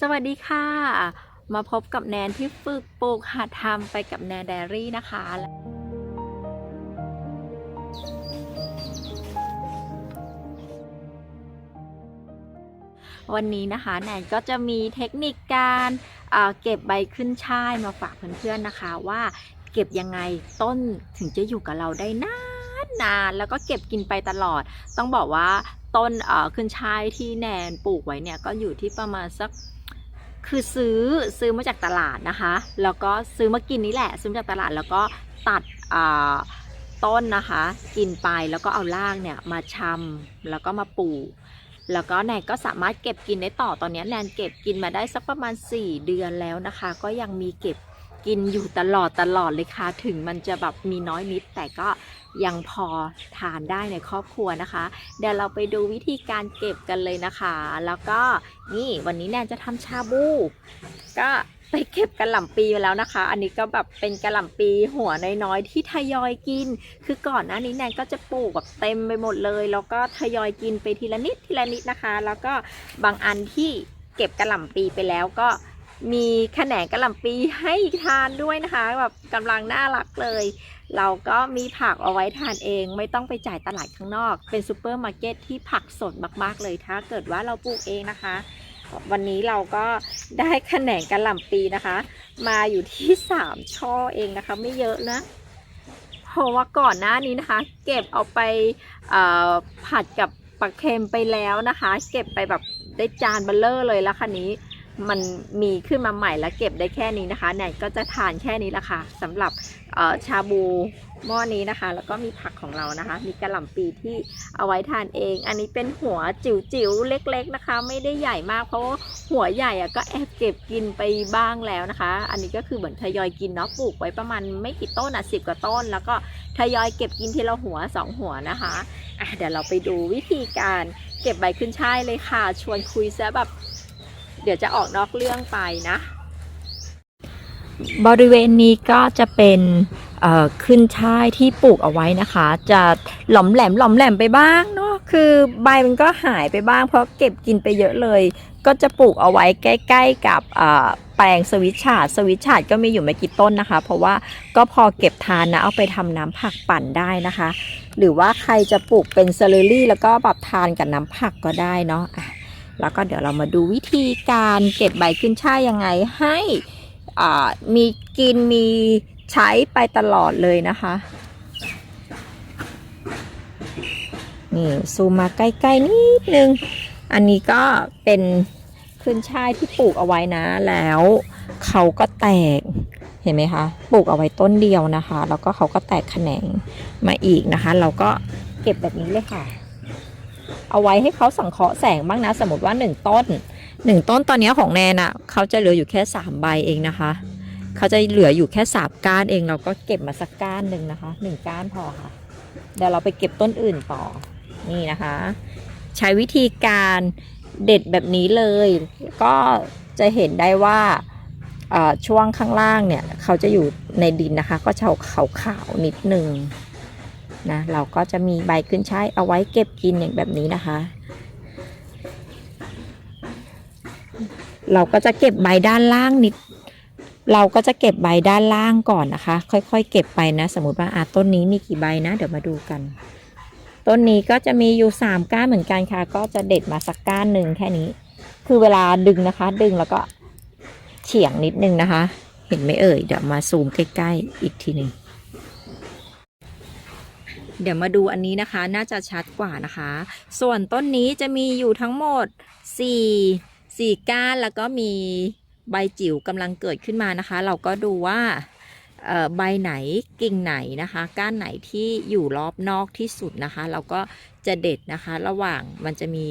สวัสดีค่ะ มาพบกับแนนที่ฝึกปลูกหัดทำไปกับแนนไดอรี่นะคะ วันนี้นะคะแนนก็จะมีเทคนิคการเอ่อเก็บใบขึ้นช่ายมาฝากเพื่อนๆนะคะว่าเก็บยังไงต้นถึงจะอยู่กับเราได้นานนานแล้วก็เก็บกินไปตลอด ต้องบอกว่าต้นขึ้นช่ายที่แนนปลูกไว้เนี่ยก็อยู่ที่ประมาณสัก คือซื้อซื้อมาจากตลาดนะคะ แล้วก็ซื้อมากินนี่แหละ ซื้อมาจากตลาดแล้วก็ตัดต้นนะคะ กินไปแล้วก็เอารากเนี่ยมาชำแล้วก็มาปลูกแล้วก็แนนก็สามารถเก็บกินได้ต่อตอนนี้แนนเก็บกินมาได้สักประมาณ 4 เดือนแล้วนะคะ ก็ยังมีเก็บกินอยู่ตลอดตลอดเลยค่ะ ถึงมันจะแบบมีน้อยนิดแต่ก็ ยังพอทานได้ในครอบครัวนะคะ เดี๋ยวเราไปดูวิธีการเก็บกันเลยนะคะ แล้วก็นี่วันนี้แนนจะทำชาบู ก็ไปเก็บกระหล่ำปีมาแล้วนะคะ อันนี้ก็แบบเป็นกระหล่ำปีหัวน้อยๆที่ทยอยกิน คือก่อนหน้านี้แนนก็จะปลูกแบบเต็มไปหมดเลย แล้วก็ทยอยกินไปทีละนิดทีละนิดนะคะ แล้วก็บางอันที่เก็บกระหล่ำปีไปแล้วก็ มีแขนงกระหล่ำปีให้ทานด้วยนะคะ แบบกำลังน่ารักเลย เราก็มีผักเอาไว้ทานเอง ไม่ต้องไปจ่ายตลาดข้างนอก เป็นซูเปอร์มาร์เก็ตที่ผักสดมากๆเลย ถ้าเกิดว่าเราปลูกเองนะคะ วันนี้เราก็ได้แขนงกระหล่ำปีนะคะ มาอยู่ที่ 3 ช่อเองนะคะ ไม่เยอะนะเพราะว่าก่อนหน้านี้นะคะ เก็บเอาไปผัดกับปลาเค็มไปแล้วนะคะ เก็บไปแบบได้จานเบลเลอร์เลยแล้วคันนี้ มันมีขึ้นมาใหม่แล้วเก็บได้แค่นี้นะคะแนนก็จะทานแค่นี้ละค่ะสำหรับชาบูหม้อนี้นะคะ แล้วก็มีผักของเรานะคะ มีกระหล่ำปีที่เอาไว้ทานเอง อันนี้เป็นหัวจิ๋วๆเล็ก ๆนะคะ ไม่ได้ใหญ่มากเพราะว่าหัวใหญ่อะก็แอบเก็บกินไปบ้างแล้วนะคะ อันนี้ก็คือเหมือนทยอยกินเนาะปลูกไว้ประมาณไม่กี่ต้นอะสิบกว่าต้น แล้วก็ทยอยเก็บกินทีละหัวสองหัวนะคะอะเดี๋ยวเราไปดูวิธีการเก็บใบขึ้นช่ายเลยค่ะ ชวนคุยซะแบบ เดี๋ยวจะออกนอกเรื่องไปนะ บริเวณนี้ก็จะเป็นขึ้นช่ายที่ปลูกเอาไว้นะคะ จะหลอมแหลมหลอมแหลมไปบ้างเนาะคือใบมันก็หายไปบ้าง เพราะเก็บกินไปเยอะเลย ก็จะปลูกเอาไว้ใกล้ ๆ กับแปลงสวิตชาร์ดสวิตชาร์ดก็มีอยู่ไม่กี่ต้นนะคะ เพราะว่าก็พอเก็บทานนะเอาไปทำน้ำผักปั่นได้นะคะ หรือว่าใครจะปลูกเป็นเซเลอรี่ แล้วก็แบบทานกับน้ำผักก็ได้เนาะ แล้วก็เดี๋ยวเรามาดูวิธีการเก็บใบขึ้นช่ายยังไงให้มีกินมีใช้ไปตลอดเลยนะคะนี่ซูมมาใกล้ๆนิดนึง อันนี้ก็เป็นขึ้นช่ายที่ปลูกเอาไว้นะแล้วเขาก็แตกเห็นไหมคะปลูกเอาไว้ต้นเดียวนะคะ แล้วก็เขาก็แตกแขนงมาอีกนะคะ เราก็เก็บแบบนี้เลยค่ะ เอาไว้ให้เขาสังเคราะห์แสงบ้างนะ สมมติว่าหนึ่งต้นหนึ่งต้นตอนนี้ของแนนอะ่ะเขาจะเหลืออยู่แค่สามใบเองนะคะ เขาจะเหลืออยู่แค่สามก้านเองเราก็เก็บมาสักก้านหนึ่งนะคะหนึ่งก้านพอค่ะ เดี๋ยวเราไปเก็บต้นอื่นต่อนี่นะคะ ใช้วิธีการเด็ดแบบนี้เลย ก็จะเห็นได้ว่าช่วงข้างล่างเนี่ย เขาจะอยู่ในดินนะคะ ก็จะขาวๆนิดนึง นะเราก็จะมีใบขึ้นใช่ายเอาไว้เก็บกินอย่างแบบนี้นะคะ เราก็จะเก็บใบด้านล่างนิด เราก็จะเก็บใบด้านล่างก่อนนะคะ ค่อยๆ เก็บไปนะ สมมติว่าอาต้นนี้มีกี่ใบนะ เดี๋ยวมาดูกัน ต้นนี้ก็จะมีอยู่สามก้านเหมือนกันค่ะ ก็จะเด็ดมาสักก้านหนึ่งแค่นี้ คือเวลาดึงนะคะ ดึงแล้วก็เฉียงนิดนึงนะคะ เห็นไหมเอ่ย เดี๋ยวมาซูมใกล้ๆอีกทีหนึ่ง เดี๋ยวมาดูอันนี้นะคะ น่าจะชัดกว่านะคะ ส่วนต้นนี้จะมีอยู่ทั้งหมด 4 4 ก้านแล้วก็มีใบจิ๋วกำลังเกิดขึ้นมานะคะ เราก็ดูว่าใบไหนกิ่งไหนนะคะ ก้านไหนที่อยู่รอบนอกที่สุดนะคะ เราก็จะเด็ดนะคะ ระหว่างมันจะมี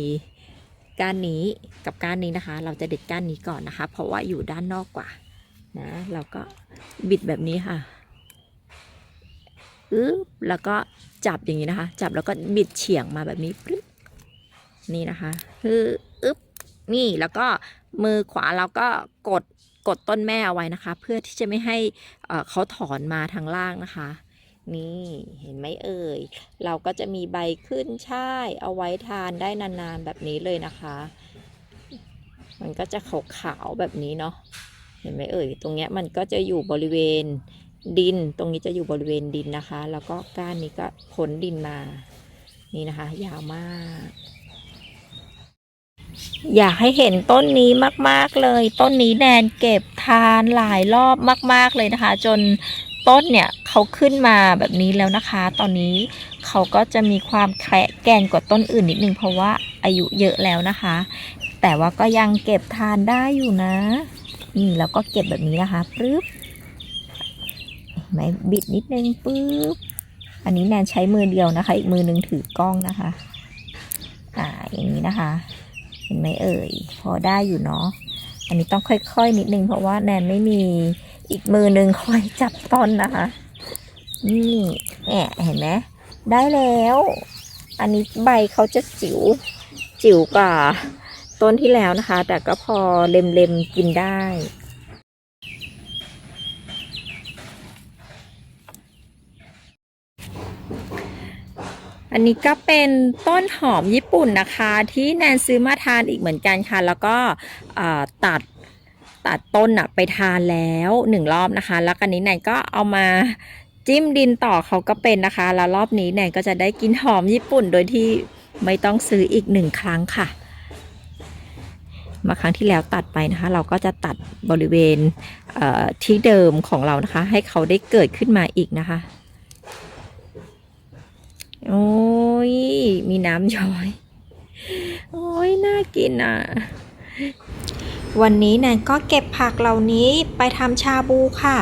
ก้านนี้กับก้านนี้นะคะ เราจะเด็ดก้านนี้ก่อนนะคะ เพราะว่าอยู่ด้านนอกกว่านะเราก็บิดแบบนี้ค่ะ อึ๊บแล้วก็จับอย่างนี้นะคะ จับแล้วก็บิดเฉียงมาแบบนี้ปึ๊บนี่นะคะคืออึ๊บนี่แล้วก็มือขวาเราก็กดกดต้นแม่เอาไว้นะคะ เพื่อที่จะไม่ให้เอ่อเขาถอนมาทางล่างนะคะ นี่เห็นไหมเอ่ย เราก็จะมีใบขึ้นช่ายเอาไว้ทานได้นานๆแบบนี้เลยนะคะ มันก็จะขาวๆแบบนี้เนาะเห็นไหมเอ่ย ตรงเนี้ยมันก็จะอยู่บริเวณ ดิน ตรงนี้จะอยู่บริเวณดินนะคะ แล้วก็ก้านนี้ก็พ้นดินมา นี่นะคะ ยาวมาก อยากให้เห็นต้นนี้มาก ๆเลย ต้นนี้แนนเก็บทานหลายรอบมาก ๆเลยนะคะ จนต้นเนี่ยเขาขึ้นมาแบบนี้แล้วนะคะ ตอนนี้เขาก็จะมีความแคระแกนกว่าต้นอื่นนิดนึงเพราะว่าอายุเยอะแล้วนะคะ แต่ว่าก็ยังเก็บทานได้อยู่นะ นี่แล้วก็เก็บแบบนี้นะคะปึ๊บ ไหมบิดนิดนึงปึ๊บอันนี้แนนใช้มือเดียวนะคะ อีกมือหนึงถือกล้องนะคะ อ่าอย่างนี้นะคะ เห็นไหมเอ่ย พอได้อยู่เนาะอันนี้ต้องค่อยๆนิดนึงเพราะว่าแนนไม่มีอีกมือหนึ่งคอยจับต้นนะคะ นี่แหมเห็นไหมได้แล้ว อันนี้ใบเขาจะจิ๋วจิ๋วกว่าต้นที่แล้วนะคะ แต่ก็พอเล็มๆกินได้ อันนี้ก็เป็นต้นหอมญี่ปุ่นนะคะ ที่แนนซื้อมาทานอีกเหมือนกันค่ะ แล้วก็ตัดตัดต้นอะไปทานแล้วหนึ่งรอบนะคะ แล้วกันนี้แนนก็เอามาจิ้มดินต่อเขาก็เป็นนะคะ แล้วรอบนี้แนนก็จะได้กินหอมญี่ปุ่นโดยที่ไม่ต้องซื้ออีกหนึ่งครั้งค่ะ มาครั้งที่แล้วตัดไปนะคะ เราก็จะตัดบริเวณเที่เดิมของเรานะคะ ให้เขาได้เกิดขึ้นมาอีกนะคะ โอ้ย มีน้ำย้อย โอ้ย น่ากินอะ วันนี้แนนก็เก็บผักเหล่านี้ไปทำชาบูค่ะ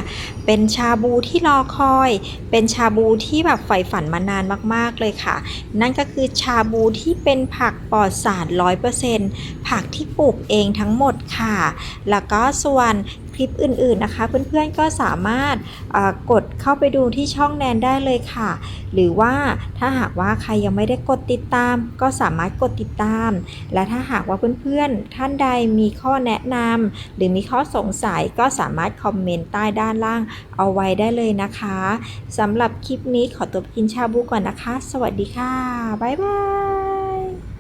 เป็นชาบูที่รอคอย เป็นชาบูที่แบบใฝ่ฝันมานานมากๆเลยค่ะ นั่นก็คือชาบูที่เป็นผักปลอดสารร้อยเปอร์เซ็นต์ผักที่ปลูกเองทั้งหมดค่ะ แล้วก็ส่วนคลิปอื่นๆนะคะ เพื่อนๆก็สามารถกดเข้าไปดูที่ช่องแนนได้เลยค่ะ หรือว่าถ้าหากว่าใครยังไม่ได้กดติดตาม ก็สามารถกดติดตาม และถ้าหากว่าเพื่อนๆท่านใดมีข้อแนะนำหรือมีข้อสงสัยก็สามารถคอมเมนต์ใต้ด้านล่างเอาไว้ได้เลยนะคะสำหรับคลิปนี้ขอตัวกินชาบูก่อนนะคะ สวัสดีค่ะ บ๊ายบาย